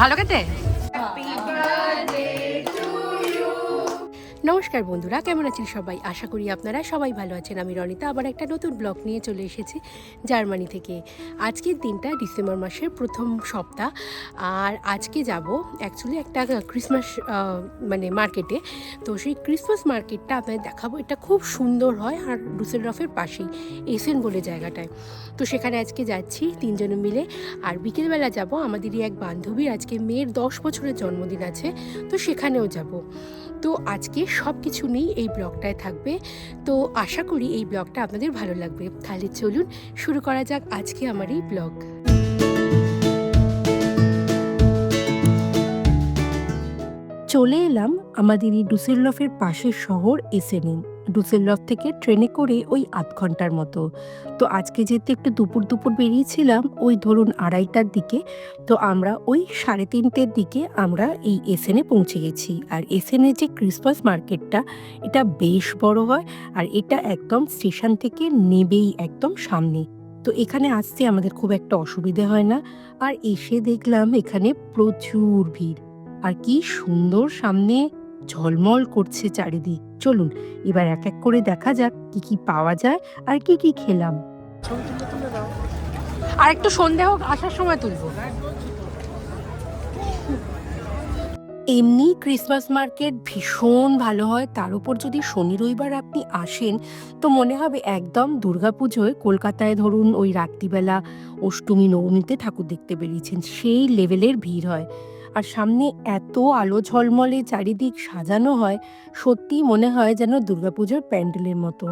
ভালো খেতে নমস্কার বন্ধুরা, কেমন আছেন সবাই? আশা করি আপনারা সবাই ভালো আছেন। আমি রনিতা, আবার একটা নতুন ব্লগ নিয়ে চলে এসেছি জার্মানি থেকে। আজকের দিনটা ডিসেম্বর মাসের প্রথম সপ্তাহ, আর আজকে যাব অ্যাকচুয়ালি একটা ক্রিসমাস মানে মার্কেটে তো সেই ক্রিসমাস মার্কেটটা আপনাদের দেখাবো। এটা খুব সুন্দর হয় আর ডুসেলরফের পাশেই এসেন বলে জায়গাটায়। তো সেখানে আজকে যাচ্ছি তিনজনে মিলে, আর বিকেলবেলা যাব। আমাদেরই এক বান্ধবীর আজকে মেয়ের দশ বছরের জন্মদিন আছে, তো সেখানেও যাব। তো আজকে সব কিছু নিয়েই এই ব্লগটায় থাকবে। তো আশা করি এই ব্লগটা আপনাদের ভালো লাগবে। তাহলে চলুন শুরু করা যাক আজকে আমার এই ব্লগ। চলে এলাম আমাদের এই ডুসেলফের পাশের শহর এসেনিন ডুসেলফ থেকে ট্রেনে করে ওই আধ ঘণ্টার মতো। তো আজকে যেহেতু একটু দুপুর দুপুর বেরিয়েছিলাম, ওই ধরুন আড়াইটার দিকে, তো আমরা ওই সাড়ে তিনটের দিকে আমরা এই এসেনে পৌঁছে গেছি। আর এসেনের যে ক্রিসমাস মার্কেটটা এটা বেশ বড় হয় আর এটা একদম স্টেশন থেকে নেবেই একদম সামনে। তো এখানে আসতে আমাদের খুব একটা অসুবিধে হয় না। আর এসে দেখলাম এখানে প্রচুর ভিড়। আর কি সুন্দর সামনে ঝলমল করছে চারিদিক। চলুন এবার এক এক করে দেখা যাক কি কি পাওয়া যায় আর কি কি খেলাম। আর একটু সন্ধে হোক আসার সময় তুলবো। এমনি ক্রিসমাস মার্কেট ভীষণ ভালো হয় তার উপর যদি শনি রবিবার আপনি আসেন তো মনে হবে একদম দুর্গাপুজোয় কলকাতায় ধরুন ওই রাত্রিবেলা অষ্টমী নবমীতে ঠাকুর দেখতে বেরিয়েছেন সেই লেভেলের ভিড় হয়। আর সামনে এত আলো ঝলমলে, চারিদিক সাজানো হয় সত্যি মনে হয় যেন দুর্গাপুজোর প্যান্ডেলের মতো।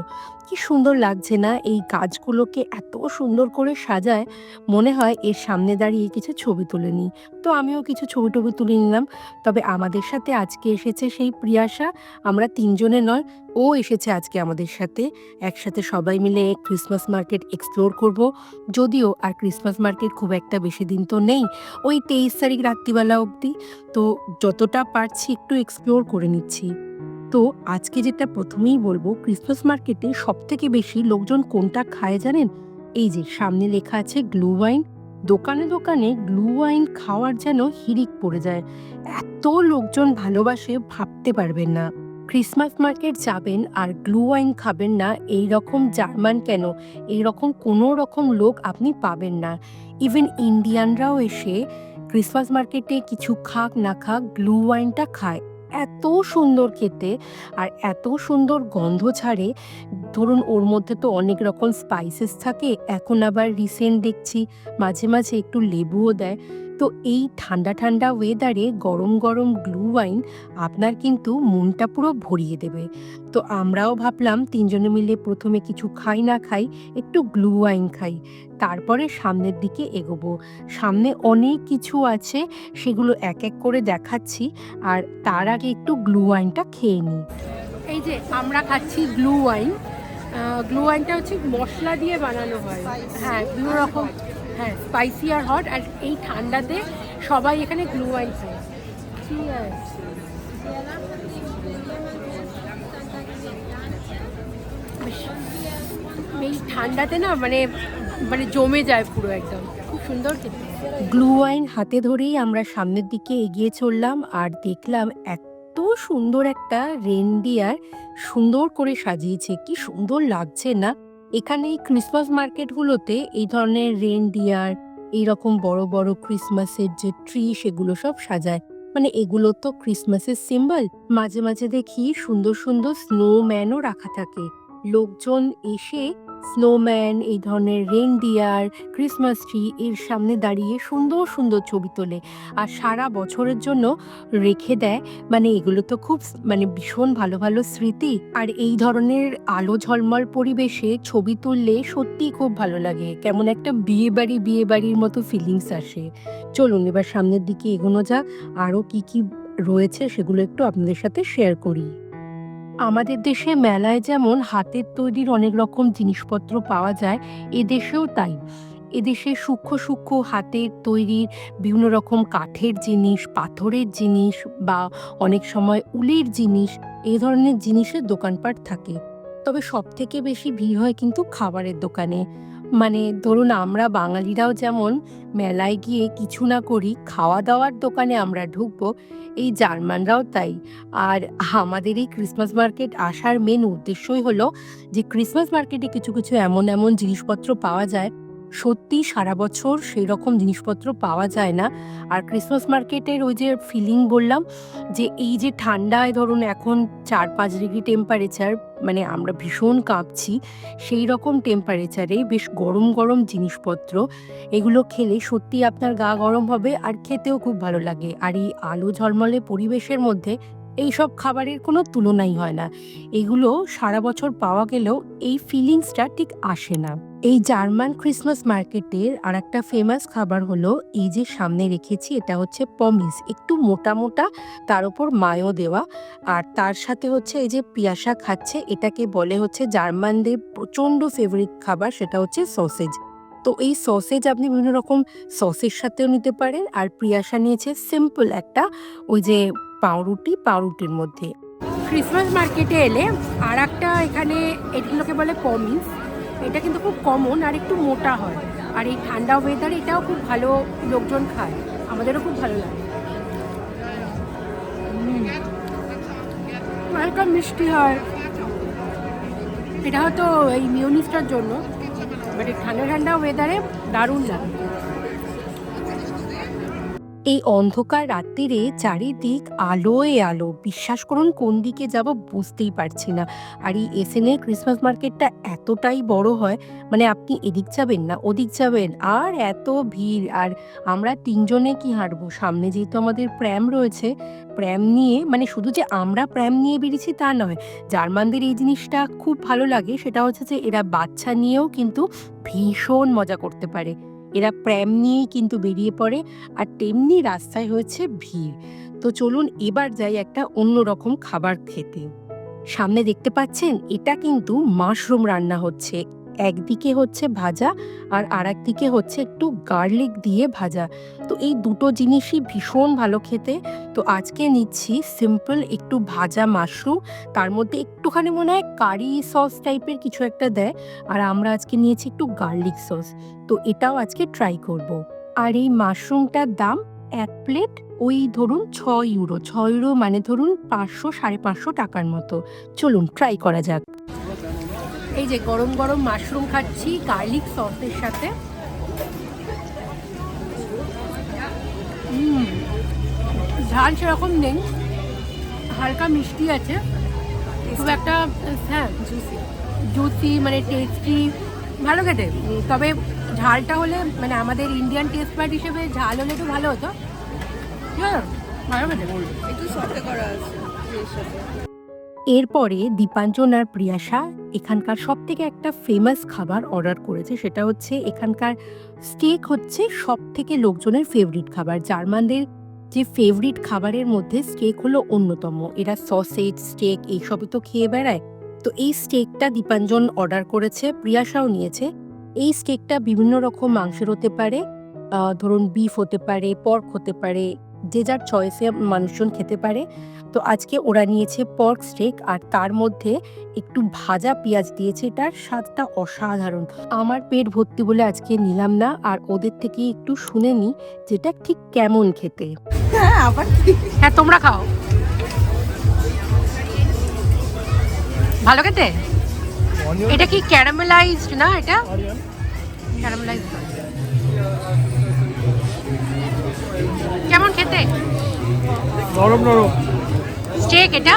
কি সুন্দর লাগছে না? এই গাছগুলোকে এত সুন্দর করে সাজায়। মনে হয় এর সামনে দাঁড়িয়ে কিছু ছবি তুলে নিই। তো আমিও কিছু ছবি টবি তুলে নিলাম। তবে আমাদের সাথে আজকে এসেছে সেই প্রিয়াশা। আমরা তিনজনে নয়, ও এসেছে আজকে আমাদের সাথে। একসাথে সবাই মিলে ক্রিসমাস মার্কেট এক্সপ্লোর করব। যদিও আর ক্রিসমাস মার্কেট খুব একটা বেশি দিন তো নেই। ওই তেইশ তারিখ রাত্রিবেলা অবধি। তো যতটা পারছি একটু এক্সপ্লোর করে নিচ্ছি। তো আজকে যেটা প্রথমেই বলব ক্রিসমাস মার্কেটে সব থেকে বেশি লোকজন কোনটা খায় জানেন? এই যে সামনে লেখা আছে গ্লু ওয়াইন দোকানে দোকানে গ্লু ওয়াইন খাওয়ার যেন হিরিক পড়ে যায়। এত লোকজন ভালোবাসে ভাবতে পারবেন না। ক্রিসমাস মার্কেট যাবেন আর গ্লু ওয়াইন খাবেন না, এই রকম জার্মান কেন? এই রকম কোনো রকম লোক আপনি পাবেন না। ইভেন ইন্ডিয়ানরাও এসে ক্রিসমাস মার্কেটে কিছু খাক না খাক গ্লু ওয়াইনটা খায়। এত সুন্দর খেতে আর এত সুন্দর গন্ধ ছাড়ে ধরুন, ওর মধ্যে তো অনেক রকম স্পাইসেস থাকে। এখন আবার রিসেন্ট দেখছি, মাঝে মাঝে একটু লেবুও দেয়। তো এই ঠান্ডা ঠান্ডা ওয়েদারে গরম গরম গ্লু ওয়াইন আপনার কিন্তু মনটা পুরো ভরিয়ে দেবে। তো আমরাও ভাবলাম, তিনজনে মিলে প্রথমে কিছু খাই না খাই, একটু গ্লু ওয়াইন খাই। তারপরে সামনের দিকে এগোবো। সামনে অনেক কিছু আছে, সেগুলো এক এক করে দেখাচ্ছি। আর তার আগে একটু গ্লু ওয়াইনটা খেয়ে নিই। এই যে, আমরা খাচ্ছি গ্লু ওয়াইন গ্লু ওয়াইনটা হচ্ছে মশলা দিয়ে বানানো হয়। হ্যাঁ বিভিন্ন রকম হ্যাঁ স্পাইসি আর হট আর এই ঠান্ডাতে সবাই এখানে গ্লু ওয়াইন খায় এই ঠান্ডাতে না মানে মানে জমে যায় পুরো একদম। খুব সুন্দর গ্লু ওয়াইন হাতে ধরেই আমরা সামনের দিকে এগিয়ে চললাম, আর দেখলাম এত সুন্দর একটা রেনডিয়ার সুন্দর করে সাজিয়েছে, কি সুন্দর লাগছে না? এখানে এই ক্রিসমাস মার্কেটগুলোতে এই ধরনের রেনডিয়ার এইরকম বড় বড় ক্রিসমাসের যে ট্রি সেগুলো সব সাজায়। মানে এগুলো তো ক্রিসমাসের সিম্বল মাঝে মাঝে দেখি সুন্দর সুন্দর স্নোম্যানও রাখা থাকে। লোকজন এসে স্নোম্যান এই ধরনের রেনডিয়ার ক্রিসমাস ট্রি এর সামনে দাঁড়িয়ে সুন্দর সুন্দর ছবি তোলে। আর সারা বছরের জন্য রেখে দেয়। মানে এগুলো তো খুব মানে ভীষণ ভালো ভালো স্মৃতি। আর এই ধরনের আলো ঝলমল পরিবেশে ছবি তুললে সত্যিই খুব ভালো লাগে। কেমন একটা বিয়ে বাড়ি বিয়ে বাড়ির মতো ফিলিংস আসে। চলুন এবার সামনের দিকে এগোনো যাক। আরও কি কি রয়েছে সেগুলো একটু আপনাদের সাথে শেয়ার করি। আমাদের দেশে মেলায় যেমন হাতের তৈরির অনেক রকম জিনিসপত্র পাওয়া যায় এদেশেও তাই। এদেশে সূক্ষ্ম সূক্ষ্ম হাতের তৈরির বিভিন্ন রকম কাঠের জিনিস, পাথরের জিনিস বা অনেক সময় উলের জিনিস এই ধরনের জিনিসের দোকানপাট থাকে। তবে সব থেকে বেশি ভিড় হয় কিন্তু খাবারের দোকানে। মানে ধরুন আমরা বাঙালিরাও যেমন মেলায় গিয়ে কিছু না করি খাওয়া দাওয়ার দোকানে আমরা ঢুকবো, এই জার্মানরাও তাই। আর আমাদের এই ক্রিসমাস মার্কেট আসার মেন উদ্দেশ্যই হলো যে ক্রিসমাস মার্কেটে কিছু কিছু এমন এমন জিনিসপত্র পাওয়া যায় সত্যি সারা বছর সেই রকম জিনিসপত্র পাওয়া যায় না। আর ক্রিসমাস মার্কেটের ওই যে ফিলিং বললাম, যে এই যে ঠান্ডায় ধরুন এখন চার পাঁচ ডিগ্রি টেম্পারেচার মানে আমরা ভীষণ কাঁপছি সেই রকম টেম্পারেচারে বেশ গরম গরম জিনিসপত্র, এগুলো খেলে সত্যি আপনার গা গরম হবে আর খেতেও খুব ভালো লাগে। আর এই আলো ঝলমলে পরিবেশের মধ্যে এই সব খাবারের কোনো তুলনাই হয় না। এগুলো সারা বছর পাওয়া গেলেও এই ফিলিংসটা ঠিক আসে না। এই জার্মান ক্রিসমাস মার্কেটের আর একটা ফেমাস খাবার হলো, এই যে সামনে রেখেছি, এটা হচ্ছে পমিস একটু মোটা মোটা, তার উপর মায়ও দেওয়া, আর তার সাথে হচ্ছে এই যে পিয়াসা খাচ্ছে, এটাকে বলে হচ্ছে জার্মানদের প্রচণ্ড ফেভারিট খাবার, সেটা হচ্ছে সসেজ তো এই সসেজ আপনি বিভিন্ন রকম সসের সাথেও নিতে পারেন, আর প্রিয়াসা নিয়েছে সিম্পল একটা, ওই যে পাউরুটি পাউরুটির মধ্যে। ক্রিসমাস মার্কেটে এলে আর একটা এখানে এগুলোকে বলে পমিস এটা কিন্তু খুব কমন আর একটু মোটা হয়। আর এই ঠান্ডা ওয়েদার এটাও খুব ভালো লোকজন খায়। আমাদেরও খুব ভালো লাগে। হালকা মিষ্টি হয়। এটা হয়তো এই মিউনিসটার জন্য। বাট এই ঠান্ডা ঠান্ডা ওয়েদারে দারুণ লাগে। এই অন্ধকার রাত্রিরে চারিদিক আলোয় আলো। বিশ্বাস করুন, কোন দিকে যাব বুঝতেই পারছি না। আর এই এসএনের ক্রিসমাস মার্কেটটা এতটাই বড় হয় মানে আপনি এদিক যাবেন না, ওদিক যাবেন, আর এত ভিড়। আর আমরা তিনজনে কি হাঁটবো? সামনে যেহেতু আমাদের প্র্যাম রয়েছে প্র্যাম নিয়ে মানে শুধু যে আমরা প্র্যাম নিয়ে বেরিয়েছি তা নয়, জার্মানদের এই জিনিসটা খুব ভালো লাগে। সেটা হচ্ছে যে এরা বাচ্চা নিয়েও কিন্তু ভীষণ মজা করতে পারে। এরা প্র্যাম নিয়েই কিন্তু বেরিয়ে পড়ে আর তেমনি রাস্তায় হয়েছে ভিড়। তো চলুন এবার যাই একটা অন্যরকম খাবার খেতে। সামনে দেখতে পাচ্ছেন, এটা কিন্তু মাশরুম রান্না হচ্ছে। একদিকে হচ্ছে ভাজা আর আরেকদিকে হচ্ছে একটু গার্লিক দিয়ে ভাজা। তো এই দুটো জিনিসই ভীষণ ভালো খেতে। তো আজকে নিচ্ছি সিম্পল একটু ভাজা মাশরুম। তার মধ্যে একটুখানি মনে হয় কারি সস টাইপের কিছু একটা দেয়। আর আমরা আজকে নিয়েছি একটু গার্লিক সস। তো এটাও আজকে ট্রাই করব। আর এই মাশরুমটার দাম এক প্লেট ওই ধরুন ছ ইউরো। ছ ইউরো মানে ধরুন পাঁচশো সাড়ে পাঁচশো টাকার মতো। চলুন ট্রাই করা যাক। এই যে গরম গরম মাশরুম খাচ্ছি গার্লিক সসের সাথে। ঝাল সেরকম নেই হালকা মিষ্টি আছে। খুব একটা হ্যাঁ জুসি মানে টেস্টি ভালো খেতে। তবে ঝালটা হলে মানে আমাদের ইন্ডিয়ান টেস্ট প্যাড হিসেবে ঝাল হলে একটু ভালো হতো। ঠিক ভালো খেতে। একটু সতে করা আছে এরপরে দীপাঞ্জন আর প্রিয়াসা এখানকার সব থেকে একটা ফেমাস খাবার অর্ডার করেছে, সেটা হচ্ছে এখানকার স্টেক হচ্ছে সব থেকে লোকজনের ফেভারিট খাবার। জার্মানদের যে ফেভারিট খাবারের মধ্যে স্টেক হলো অন্যতম। এরা সসেজ স্টেক এইসবই তো খেয়ে বেড়ায়। তো এই স্টেকটা দীপাঞ্জন অর্ডার করেছে প্রিয়াসাও নিয়েছে। এই স্টেকটা বিভিন্ন রকম মাংসের হতে পারে ধরুন বিফ হতে পারে পর্ক হতে পারে যে যার চয়েসে মানুষজন খেতে পারে। তো আজকে ওরা নিয়েছে পর্ক স্টেক আর তার মধ্যে একটু ভাজা পেঁয়াজ দিয়েছে এটার স্বাদটা অসাধারণ। আমার পেট ভর্তি বলে আজকে নিলাম না আর ওদের থেকে একটু শুনে নি যেটা ঠিক কেমন খেতে। হ্যাঁ আবার হ্যাঁ তোমরা খাও। ভালো খেতে? এটা কি ক্যারামেলাইজড না এটা? ক্যারামেলাইজড কেমন খেতে? নরম নরম। স্টেক এটা?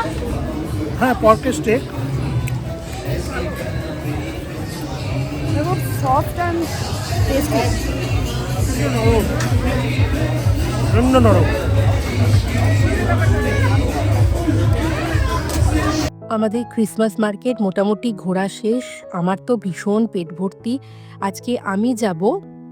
হ্যাঁ পর্কের স্টেক। সফট অ্যান্ড টেস্টি নরম নরম। আমাদের ক্রিসমাস মার্কেট মোটামুটি ঘোরা শেষ। আমার তো ভীষণ পেট ভর্তি। আজকে আমি যাব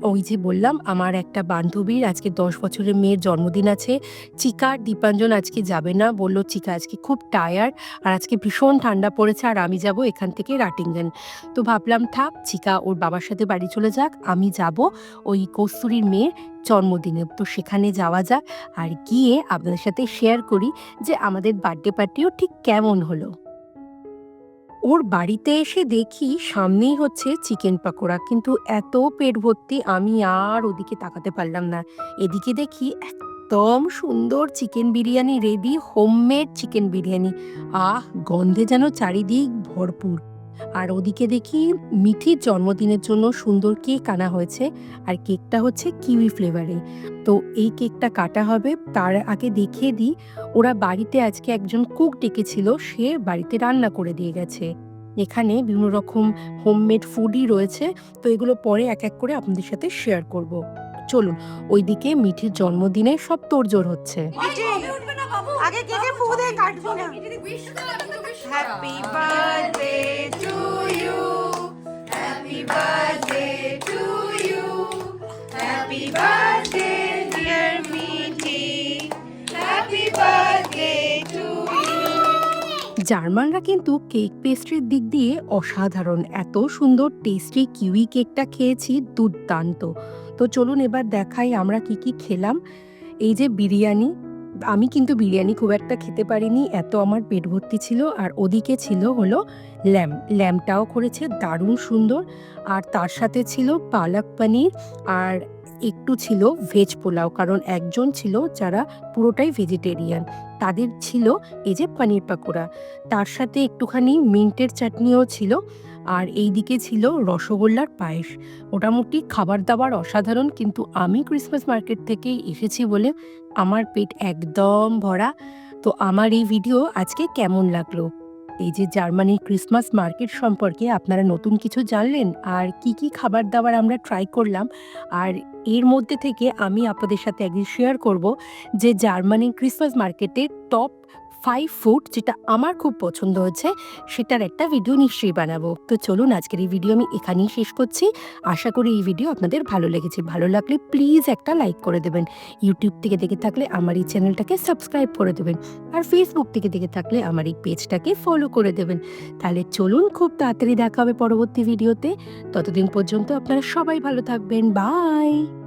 ওই যে বললাম, আমার একটা বান্ধবীর আজকে দশ বছরের মেয়ের জন্মদিন আছে। চিকা দীপাঞ্জন আজকে যাবে না। বলল, চিকা, আজকে খুব টায়ার্ড আর আজকে ভীষণ ঠান্ডা পড়েছে আর আমি যাব এখান থেকে রাটিঙ্গেন। তো ভাবলাম, থাক, চিকা, ওর বাবার সাথে বাড়ি চলে যাক, আমি যাব ওই কস্তুরীর মেয়ের জন্মদিনে। তো সেখানে যাওয়া যাক আর গিয়ে আপনাদের সাথে শেয়ার করি যে আমাদের বার্থডে পার্টিও ঠিক কেমন হলো। ওর বাড়িতে এসে দেখি সামনেই হচ্ছে চিকেন পাকোড়া, কিন্তু এত পেট ভর্তি আমি আর ওদিকে তাকাতে পারলাম না। এদিকে দেখি একদম সুন্দর chicken biryani ready homemade chicken biryani. আহ, গন্ধে যেন চারিদিক ভরপুর। আর ওদিকে দেখি মিঠির জন্মদিনের জন্য সুন্দর কেক আনা হয়েছে, আর কেকটা হচ্ছে কিউই ফ্লেভারে। তো এই কেকটা কাটা হবে, তার আগে দেখিয়ে দিই, ওরা বাড়িতে আজকে একজন কুক ডেকেছিল, সে বাড়িতে রান্না করে দিয়ে গেছে। এখানে বিভিন্ন রকম হোমমেড ফুডই রয়েছে, তো এগুলো পরে এক এক করে আপনাদের সাথে শেয়ার করব। চলুন ওইদিকে মিঠির জন্মদিনে সব তোড়জোড় হচ্ছে। আগে কেটে ফু দে কাটবি না? Happy birthday to you happy birthday to you happy birthday dear Mithi happy birthday to জার্মানরা কিন্তু কেক পেস্ট্রির দিক দিয়ে অসাধারণ এত সুন্দর টেস্টি কিউই কেকটা খেয়েছি দুর্দান্ত। তো চলুন এবার দেখাই আমরা কি কি খেলাম। এই যে বিরিয়ানি, আমি কিন্তু বিরিয়ানি খুব একটা খেতে পারিনি, এত আমার পেট ভর্তি ছিল। আর ওদিকে ছিল হলো ল্যাম, ল্যামটাও করেছে, দারুণ সুন্দর। আর তার সাথে ছিল পালক পনির, আর একটু ছিল ভেজ পোলাও, কারণ একজন ছিল যারা পুরোটাই ভেজিটেরিয়ান তাদের ছিল এই যে পনির পাকোড়া। তার সাথে একটুখানি মিন্টের চাটনিও ছিল। আর এই দিকে ছিল রসগোল্লার পায়েস। মোটামুটি খাবার দাবার অসাধারণ, কিন্তু আমি ক্রিসমাস মার্কেট থেকেই এসেছি বলে আমার পেট একদম ভরা। তো আমার এই ভিডিও আজকে কেমন লাগল? এই যে জার্মানির ক্রিসমাস মার্কেট সম্পর্কে আপনারা নতুন কিছু জানলেন, আর কি কি খাবার দাবার আমরা ট্রাই করলাম, আর এর মধ্যে থেকে আমি আপনাদের সাথে একদিন শেয়ার করব যে জার্মানির ক্রিসমাস মার্কেটের টপ ফাইভ ফুড যেটা আমার খুব পছন্দ হয়েছে, সেটার একটা ভিডিও নিশ্চয়ই বানাবো। তো চলুন আজকের এই ভিডিও আমি এখানেই শেষ করছি। আশা করি এই ভিডিও আপনাদের ভালো লেগেছে। ভালো লাগলে প্লিজ একটা লাইক করে দেবেন। ইউটিউব থেকে দেখে থাকলে আমার এই চ্যানেলটাকে সাবস্ক্রাইব করে দেবেন। আর ফেসবুক থেকে দেখে থাকলে আমার এই পেজটাকে ফলো করে দেবেন। তাহলে চলুন খুব তাড়াতাড়ি দেখা হবে পরবর্তী ভিডিওতে ততদিন পর্যন্ত আপনারা সবাই ভালো থাকবেন। বাই